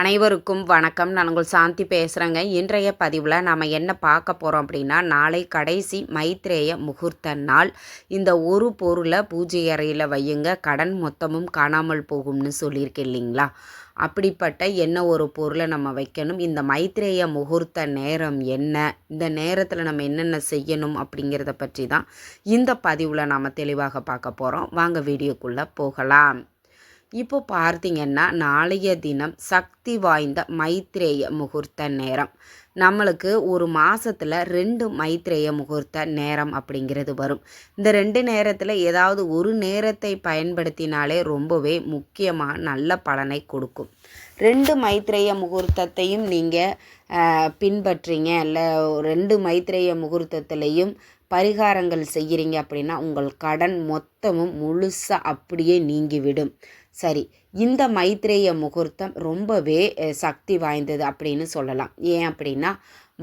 அனைவருக்கும் வணக்கம். நான் உங்கள் சாந்தி பேசுகிறேங்க இன்றைய பதிவில் நாம் என்ன பார்க்க போகிறோம் அப்படின்னா நாளை கடைசி மைத்ரேய முகூர்த்த நாள். இந்த ஒரு பொருளை பூஜை அறையில் வையுங்க. கடன் மொத்தமும் காணாமல் போகும்னு சொல்லியிருக்கேன் இல்லைங்களா? அப்படிப்பட்ட என்ன ஒரு பொருளை நம்ம வைக்கணும்? இந்த மைத்ரேய முகூர்த்த நேரம் என்ன? இந்த நேரத்தில் நம்ம என்னென்ன செய்யணும் அப்படிங்கிறத பற்றி தான் இந்த பதிவில் நாம் தெளிவாக பார்க்க போகிறோம் வாங்க வீடியோக்குள்ளே போகலாம். இப்போ பார்த்தீங்கன்னா நாளைய தினம் சக்தி வாய்ந்த மைத்ரேய முகூர்த்த நேரம். நம்மளுக்கு ஒரு மாதத்தில் ரெண்டு மைத்ரேய முகூர்த்த நேரம் அப்படிங்கிறது வரும். இந்த ரெண்டு நேரத்தில் ஏதாவது ஒரு நேரத்தை பயன்படுத்தினாலே ரொம்பவே முக்கியமாக நல்ல பலனை கொடுக்கும். ரெண்டு மைத்ரேய முகூர்த்தத்தையும் நீங்கள் பின்பற்றீங்க இல்லை ரெண்டு மைத்ரேய முகூர்த்தத்துலேயும் பரிகாரங்கள் செய்கிறீங்க அப்படின்னா உங்கள் கடன் மொத்தமும் முழுசாக அப்படியே நீங்கிவிடும் சரி இந்த மைத்ரேய முகூர்த்தம் ரொம்பவே சக்தி வாய்ந்தது அப்படின்னு சொல்லலாம். ஏன் அப்படின்னா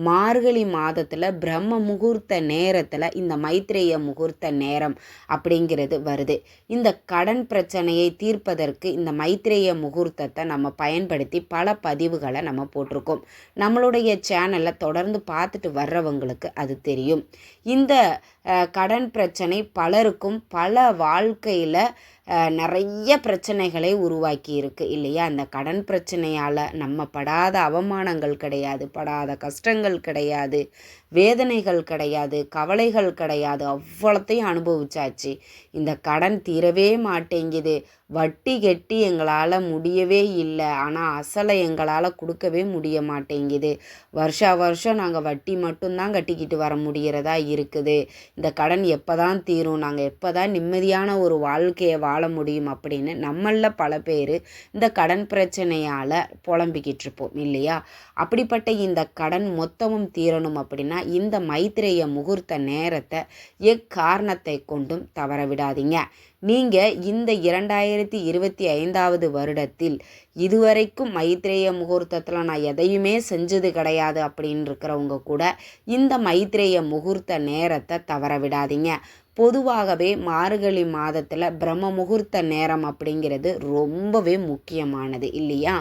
மார்கழி மாதத்தில் பிரம்ம முகூர்த்த நேரத்தில் இந்த மைத்ரேய முகூர்த்த நேரம் அப்படிங்கிறது வருது. இந்த கடன் பிரச்சனையை தீர்ப்பதற்கு இந்த மைத்ரேய முகூர்த்தத்தை நம்ம பயன்படுத்தி பல பதிவுகளை நம்ம போட்டிருக்கோம். நம்மளுடைய சேனலில் தொடர்ந்து பார்த்துட்டு வர்றவங்களுக்கு அது தெரியும். இந்த கடன் பிரச்சனை பலருக்கும் பல வாழ்க்கையில் நிறைய பிரச்சனைகளை உருவாக்கி இருக்கு இல்லையா? அந்த கடன் பிரச்சனையால் நம்ம படாத அவமானங்கள் கிடையாது படாத கஷ்டங்கள் கிடையாது வேதனைகள் கிடையாது கவலைகள் கிடையாது. அவ்வளோத்தையும் அனுபவிச்சாச்சு. இந்த கடன் தீரவே மாட்டேங்குது. வட்டி கெட்டி எங்களால் முடியவே இல்லை. ஆனால் அசலை எங்களால் கொடுக்கவே முடிய மாட்டேங்குது. வருஷா வருஷம் நாங்கள் வட்டி மட்டும்தான் கட்டிக்கிட்டு வர முடிகிறதா இருக்குது. இந்த கடன் எப்போ தான் தீரும்? நாங்கள் எப்போ தான் நிம்மதியான ஒரு வாழ்க்கையை வாழ முடியும் அப்படின்னு நம்மளில் பல பேர் இந்த கடன் பிரச்சனையால் புலம்பிக்கிட்டு இருப்போம் இல்லையா? அப்படிப்பட்ட இந்த கடன் மொத்தமும் தீரணும் அப்படின்னா இந்த மைத்திரைய முகூர்த்த நேரத்தை எக்காரணத்தை கொண்டும் தவற விடாதீங்க. நீங்கள் இந்த இரண்டாயிரத்தி இருபத்தி ஐந்தாவது வருடத்தில் இதுவரைக்கும் மைத்ரேய முகூர்த்தத்தில் நான் எதையுமே செஞ்சது கிடையாது அப்படின்னு இருக்கிறவங்க கூட இந்த மைத்ரேய முகூர்த்த நேரத்தை தவற விடாதீங்க. பொதுவாகவே மார்கழி மாதத்தில் பிரம்ம முகூர்த்த நேரம் அப்படிங்கிறது ரொம்பவே முக்கியமானது இல்லையா?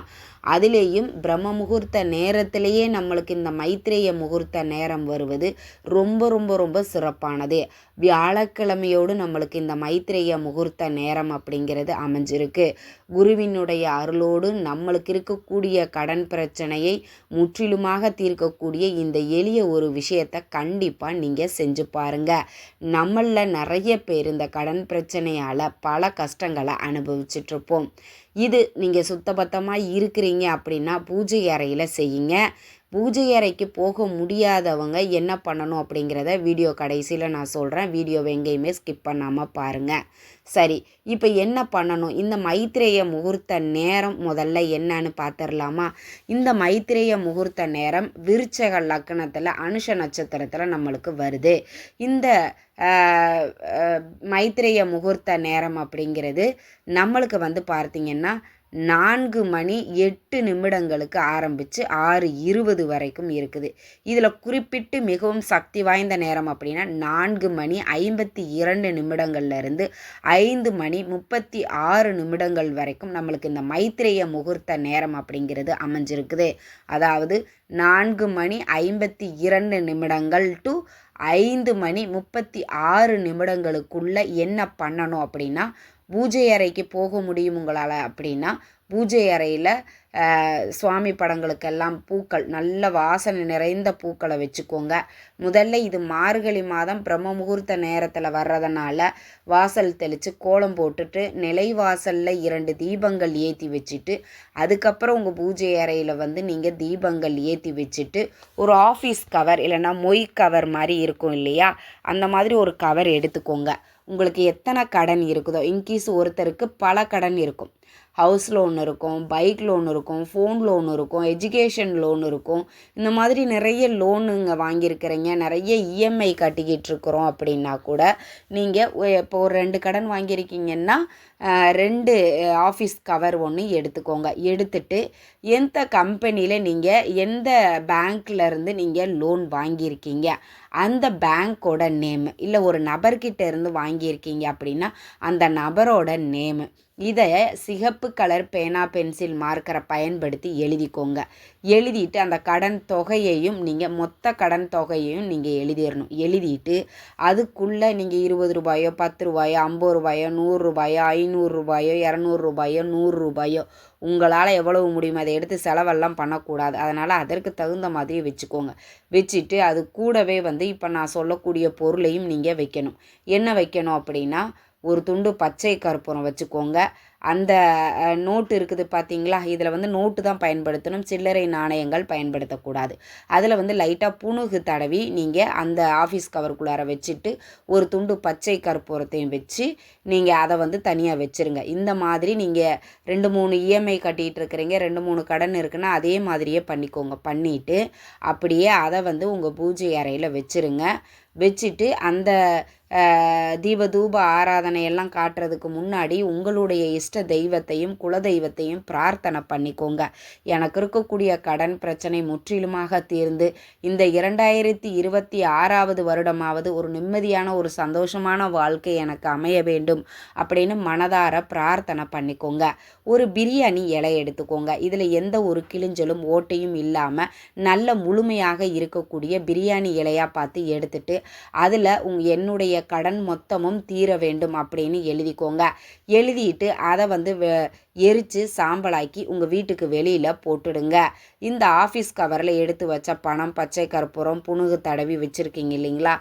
அதுலேயும் பிரம்ம முகூர்த்த நேரத்திலேயே நம்மளுக்கு இந்த மைத்ரேய முகூர்த்த நேரம் வருவது ரொம்ப ரொம்ப ரொம்ப சிறப்பானது. வியாழக்கிழமையோடு நம்மளுக்கு இந்த மைத்ரேய முகூர்த்த நேரம் அப்படிங்கிறது அமைஞ்சிருக்கு. குருவினுடைய அருளோடு நம்மளுக்கு இருக்கக்கூடிய கடன் பிரச்சனையை முற்றிலுமாக தீர்க்கக்கூடிய இந்த எளிய ஒரு விஷயத்தை கண்டிப்பாக நீங்கள் செஞ்சு பாருங்கள் நம்மளில் நிறைய பேர் இந்த கடன் பிரச்சனையால் பல கஷ்டங்களை அனுபவிச்சிட்ருப்போம். இது நீங்கள் சுத்தபத்தமாக இருக்கிறீங்க அப்படின்னா பூஜை அறையில் செய்யுங்க. பூஜை அறைக்கு போக முடியாதவங்க என்ன பண்ணணும் அப்படிங்கிறத வீடியோ கடைசியில் நான் சொல்கிறேன் வீடியோவை எங்கேயுமே ஸ்கிப் பண்ணாமல் பாருங்கள் சரி இப்போ என்ன பண்ணணும்? இந்த மைத்ரேய முகூர்த்த நேரம் முதல்ல என்னன்னு பார்த்துடலாமா இந்த மைத்ரேய முகூர்த்த நேரம் விருச்சக லக்கணத்தில் அனுஷ நட்சத்திரத்தில் நம்மளுக்கு வருது. இந்த மைத்ரேய முகூர்த்த நேரம் அப்படிங்கிறது நம்மளுக்கு வந்து பார்த்திங்கன்னா நான்கு மணி எட்டு நிமிடங்களுக்கு ஆரம்பித்து ஆறு இருபது வரைக்கும் இருக்குது. இதில் குறிப்பிட்டு மிகவும் சக்தி வாய்ந்த நேரம் அப்படின்னா நான்கு மணி ஐம்பத்தி இரண்டு நிமிடங்கள்லேருந்து ஐந்து மணி முப்பத்தி ஆறு நிமிடங்கள் வரைக்கும் நம்மளுக்கு இந்த மைத்திரேய முகூர்த்த நேரம் அப்படிங்கிறது அமைஞ்சிருக்குது. அதாவது நான்கு மணி ஐம்பத்தி இரண்டு நிமிடங்கள் டு ஐந்து மணி முப்பத்தி ஆறு நிமிடங்களுக்குள்ளே என்ன பண்ணணும் அப்படின்னா பூஜை அறைக்கு போக முடியும் உங்களால் அப்படின்னா பூஜை அறையில் சுவாமி படங்களுக்கெல்லாம் பூக்கள் நல்ல வாசனை நிறைந்த பூக்களை வச்சுக்கோங்க. முதல்ல இது மார்கழி மாதம் பிரம்ம முகூர்த்த நேரத்தில் வர்றதுனால வாசல் தெளித்து கோலம் போட்டுட்டு நிலை வாசலில் இரண்டு தீபங்கள் ஏற்றி வச்சுட்டு அதுக்கப்புறம் உங்கள் பூஜை அறையில் வந்து நீங்கள் தீபங்கள் ஏற்றி வச்சுட்டு ஒரு ஆஃபீஸ் கவர் இல்லைன்னா மொய் கவர் மாதிரி இருக்கும் இல்லையா? அந்த மாதிரி ஒரு கவர் எடுத்துக்கோங்க. உங்களுக்கு எத்தனை கடன் இருக்குதோ இன்கேஸ் ஒருத்தருக்கு பல கடன் இருக்கும். ஹவுஸ் லோன் இருக்கும் பைக் லோன் இருக்கும் இருக்கும் ஃபோன் லோன் இருக்கும் எஜுகேஷன் லோன் இருக்கும். இந்த மாதிரி நிறைய லோனுங்க வாங்கியிருக்கிறீங்க. நிறைய இஎம்ஐ கட்டிக்கிட்டு இருக்கிறோம் அப்படின்னா கூட நீங்கள் இப்போ ஒரு ரெண்டு கடன் வாங்கியிருக்கீங்கன்னா ரெண்டு ஆஃபீஸ் கவர் ஒன்று எடுத்துக்கோங்க. எடுத்துட்டு எந்த கம்பெனியில் நீங்கள் எந்த பேங்க்லேருந்து நீங்கள் லோன் வாங்கியிருக்கீங்க? அந்த பேங்க்கோட நேமு இல்லை ஒரு நபர்கிட்ட இருந்து வாங்கியிருக்கீங்க அப்படின்னா அந்த நபரோட நேமு இதை சிகப்பு கலர் பேனா பென்சில் மார்க்கரை பயன்படுத்தி எழுதிக்கோங்க. எழுதிட்டு அந்த கடன் தொகையையும் நீங்கள் மொத்த கடன் தொகையையும் நீங்கள் எழுதிடணும் எழுதிட்டு அதுக்குள்ளே நீங்கள் இருபது ரூபாயோ பத்து ரூபாயோ ஐம்பது ரூபாயோ நூறுரூபாயோ ஐநூறுரூபாயோ ஐநூறு ரூபாயோ நூறு ரூபாயோ உங்களால் எவ்வளவு முடியுமோ அதை எடுத்து செலவெல்லாம் பண்ணக்கூடாது. அதனால் அதற்கு தகுந்த மாதிரி வச்சுக்கோங்க. வச்சுட்டு அது கூடவே வந்து இப்போ நான் சொல்லக்கூடிய பொருளையும் நீங்கள் வைக்கணும். என்ன வைக்கணும் அப்படின்னா ஒரு துண்டு பச்சை கற்பூரம் வச்சுக்கோங்க. அந்த நோட்டு இருக்குது பார்த்தீங்களா இதில் வந்து நோட்டு தான் பயன்படுத்தணும். சில்லறை நாணயங்கள் பயன்படுத்தக்கூடாது. அதில் வந்து லைட்டாக புணுகு தடவி நீங்கள் அந்த ஆஃபீஸ் கவருக்குள்ளார வச்சுட்டு ஒரு துண்டு பச்சை கற்பூரத்தையும் வச்சு நீங்கள் அதை வந்து தனியாக வச்சுருங்க. இந்த மாதிரி நீங்கள் ரெண்டு மூணு இஎம்ஐ கட்டிகிட்டு இருக்கிறீங்க ரெண்டு மூணு கடன் இருக்குன்னா அதே மாதிரியே பண்ணிக்கோங்க. பண்ணிவிட்டு அப்படியே அதை வந்து உங்கள் பூஜை அறையில் வச்சுருங்க. வச்சுட்டு அந்த தீப தூப ஆராதனை எல்லாம் காட்டுறதுக்கு முன்னாடி உங்களுடைய இஷ்ட தெய்வத்தையும் குலதெய்வத்தையும் பிரார்த்தனை பண்ணிக்கோங்க. எனக்கு இருக்கக்கூடிய கடன் பிரச்சனை முற்றிலுமாக தீர்ந்து இந்த இரண்டாயிரத்தி இருபத்தி ஆறாவது வருடமாவது ஒரு நிம்மதியான ஒரு சந்தோஷமான வாழ்க்கை எனக்கு அமைய வேண்டும் அப்படின்னு மனதார பிரார்த்தனை பண்ணிக்கோங்க. ஒரு பிரியாணி இலை எடுத்துக்கோங்க. இதில் எந்த ஒரு கிழிஞ்சலும் ஓட்டையும் இல்லாமல் நல்ல முழுமையாக இருக்கக்கூடிய பிரியாணி இலையாக பார்த்து எடுத்துட்டு அதில் உங் என்னுடைய கடன் மொத்தமும் தீர வேண்டும் அப்படின்னு எழுதிக்கோங்க. எழுதிட்டு அதை வந்து எரித்து சாம்பலாக்கி உங்கள் வீட்டுக்கு வெளியில் போட்டுடுங்க. இந்த ஆஃபீஸ் கவரில் எடுத்து வச்ச பணம் பச்சை கற்பூரம் புணுகு தடவி வச்சுருக்கீங்க இல்லைங்களா?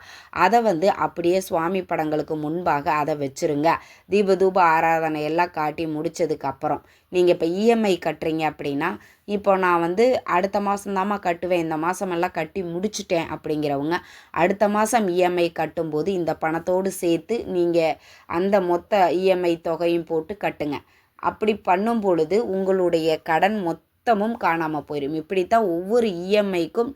அதை வந்து அப்படியே சுவாமி படங்களுக்கு முன்பாக அதை வச்சுருங்க. தீபதூப ஆராதனை எல்லாம் காட்டி முடித்ததுக்கப்புறம் நீங்கள் இப்போ இஎம்ஐ கட்டுறீங்க அப்படின்னா இப்போ நான் வந்து அடுத்த மாதம் கட்டுவேன். இந்த மாதமெல்லாம் கட்டி முடிச்சிட்டேன் அப்படிங்கிறவங்க அடுத்த மாதம் இஎம்ஐ கட்டும்போது இந்த பணத்தோடு சேர்த்து நீங்கள் அந்த மொத்த இஎம்ஐ தொகையும் போட்டு கட்டுங்க. அப்படி பண்ணும் பொழுது உங்களுடைய கடன் மொத்தமும் காணாமல் போயிடும் இப்படி தான் ஒவ்வொரு இஎம்ஐக்கும்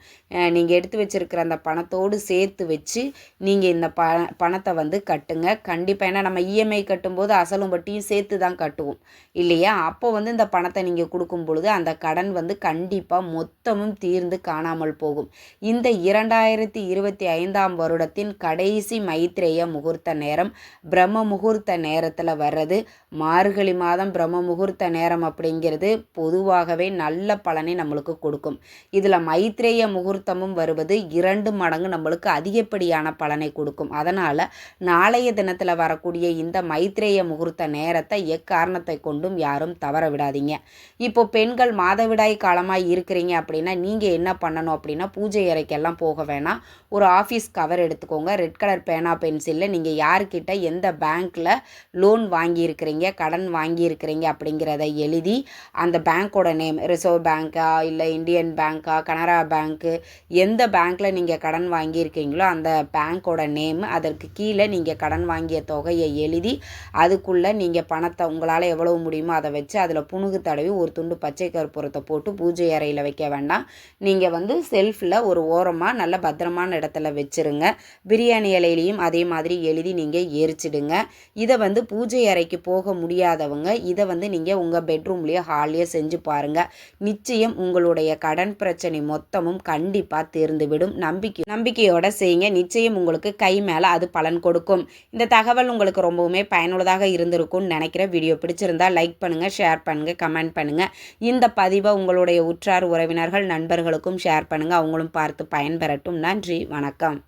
நீங்கள் எடுத்து வச்சுருக்கிற அந்த பணத்தோடு சேர்த்து வச்சு நீங்கள் இந்த ப பணத்தை வந்து கட்டுங்க. கண்டிப்பாக ஏன்னா நம்ம இஎம்ஐ கட்டும்போது அசலும் வட்டியும் சேர்த்து தான் கட்டுவோம். இல்லையா? அப்போ வந்து இந்த பணத்தை நீங்கள் கொடுக்கும் பொழுது அந்த கடன் வந்து கண்டிப்பாக மொத்தமும் தீர்ந்து காணாமல் போகும். இந்த இரண்டாயிரத்தி இருபத்தி ஐந்தாம் வருடத்தின் கடைசி மைத்ரேய முகூர்த்த நேரம் பிரம்ம முகூர்த்த நேரத்தில் வர்றது. மார்கழி மாதம் பிரம்ம முகூர்த்த நேரம் அப்படிங்கிறது பொதுவாகவே நல்ல பலனை நம்மளுக்கு கொடுக்கும். இதில் மைத்ரேய முகூர்த்தமும் வருவது இரண்டு மடங்கு நம்மளுக்கு அதிகப்படியான பலனை கொடுக்கும். அதனால் நாளைய தினத்தில் வரக்கூடிய இந்த மைத்ரேய முகூர்த்த நேரத்தை எக்காரணத்தை கொண்டும் யாரும் தவற விடாதீங்க. இப்போ பெண்கள் மாதவிடாய் காலமாக இருக்கிறீங்க அப்படின்னா நீங்கள் என்ன பண்ணணும் அப்படின்னா பூஜை அறைக்கெல்லாம் போக வேணாம். ஒரு ஆஃபீஸ் கவர் எடுத்துக்கோங்க. ரெட் கலர் பேனா பென்சிலில் நீங்கள் யார்கிட்ட எந்த பேங்க்கில் லோன் வாங்கியிருக்கிறீங்க கடன் வாங்கியிருக்கிறீங்க அப்படிங்கிறத எழுதி அந்த பேங்க்கோட நேம் ரிசர்வ் பேங்க்கா இல்லை இந்தியன் பேங்க்கா கனரா பேங்க்கு எந்த பேங்க்கில் நீங்கள் கடன் வாங்கியிருக்கீங்களோ அந்த பேங்க்கோட நேம் அதற்கு கீழே நீங்கள் கடன் வாங்கிய தொகையை எழுதி அதுக்குள்ளே நீங்கள் பணத்தை உங்களால் எவ்வளவு முடியுமோ அதை வச்சு அதில் புணுகு தடவி ஒரு துண்டு பச்சை கற்பூரத்தை போட்டு பூஜை அறையில் வைக்க வேண்டாம். நீங்கள் வந்து செல்ஃபில் ஒரு ஓரமாக நல்ல பத்திரமான இடத்துல வச்சுருங்க. பிரியாணி இலையிலையும் அதே மாதிரி எழுதி நீங்கள் எரிச்சிடுங்க. இதை வந்து பூஜை அறைக்கு போக முடியாதவங்க இதை வந்து நீங்கள் உங்கள் பெட்ரூம்லேயோ ஹால்லேயே செஞ்சு பாருங்கள் நிச்சயம் உங்களுடைய கடன் பிரச்சனை மொத்தமும் கண்டிப்பாக தீர்ந்துவிடும். நம்பிக்கை நம்பிக்கையோடு செய்யுங்க. நிச்சயம் உங்களுக்கு கை மேலே அது பலன் கொடுக்கும். இந்த தகவல் உங்களுக்கு ரொம்பவுமே பயனுள்ளதாக இருந்திருக்கும்னு நினைக்கிற வீடியோ பிடிச்சிருந்தா லைக் பண்ணுங்கள் ஷேர் பண்ணுங்கள் கமெண்ட் பண்ணுங்கள் இந்த பதிவை உங்களுடைய உற்றார் உறவினர்கள் நண்பர்களுக்கும் ஷேர் பண்ணுங்கள் அவங்களும் பார்த்து பயன்பெறட்டும். நன்றி வணக்கம்.